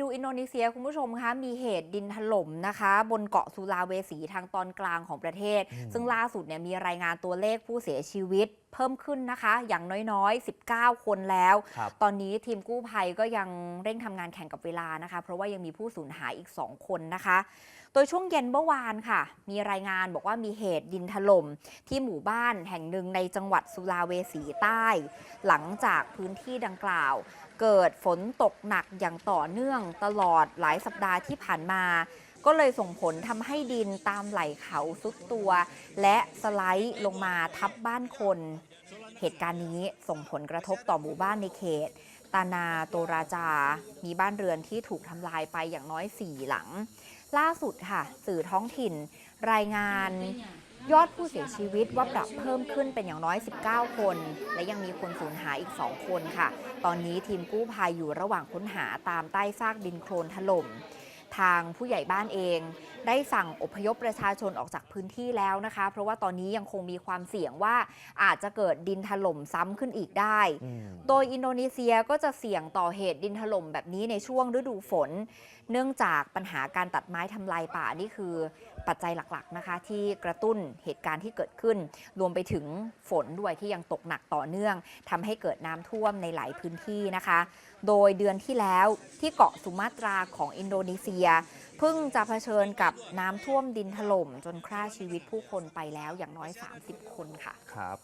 ดูอินโดนีเซียคุณผู้ชมคะมีเหตุดินถล่มนะคะ บนเกาะสุลาเวสีทางตอนกลางของประเทศอืมซึ่งล่าสุดเนี่ยมีรายงานตัวเลขผู้เสียชีวิตเพิ่มขึ้นนะคะ อย่างน้อยๆ 19 คนแล้วครับตอนนี้ทีมกู้ภัยก็ยังเร่งทำงานแข่งกับเวลานะคะ เพราะว่ายังมีผู้สูญหายอีก 2 คนนะคะ โดยช่วงเย็นเมื่อวานค่ะ มีรายงานบอกว่ามีเหตุดินถล่มที่หมู่บ้านแห่งหนึ่งในจังหวัดสุลาเวสีใต้ หลังจากพื้นที่ดังกล่าว เกิดฝนตกหนักอย่างต่อเนื่องตลอดหลายสัปดาห์ที่ผ่านมา ก็เลยส่งผลทำให้ดินตามไหล่เขาซุดตัว และสไลด์ลงมาทับบ้านคน เหตุการณ์นี้ส่งผลกระทบต่อหมู่บ้านในเขต ตานาโตราจา มีบ้านเรือนที่ถูกทำลายไปอย่างน้อย4หลัง ล่าสุดค่ะ สื่อท้องถิ่น รายงานยอดผู้เสียชีวิตว่าปรับเพิ่มขึ้นเป็นอย่างน้อย 19 คน และยังมีคนสูญหายอีก 2 คนค่ะ ตอนนี้ทีมกู้ภัยอยู่ระหว่างค้นหาตามใต้ซากดินโคลนถล่ม ทางผู้ใหญ่บ้านเอง ได้สั่งอพยพประชาชนออกจากพื้นที่แล้วนะคะ เพราะว่าตอนนี้ยังคงมีความเสี่ยงว่าอาจจะเกิดดินถล่มซ้ำขึ้นอีกได้อืมโดยอินโดนีเซียก็จะเสี่ยงต่อเหตุดินถล่มแบบนี้ในช่วงฤดูฝน เนื่องจากปัญหาการตัดไม้ทำลายป่านี่คือปัจจัยหลักๆนะคะ ที่กระตุ้นเหตุการณ์ที่เกิดขึ้น รวมไปถึงฝนด้วยที่ยังตกหนักต่อเนื่องทำให้เกิดน้ำท่วมในหลายพื้นที่นะคะ โดยเดือนที่แล้วที่เกาะสุมาตราของอินโดนีเซีย เพิ่งจะเผชิญกับน้ำท่วมดินถล่มจนฆ่าชีวิตผู้คนไปแล้วอย่างน้อย 30 คนค่ะครับ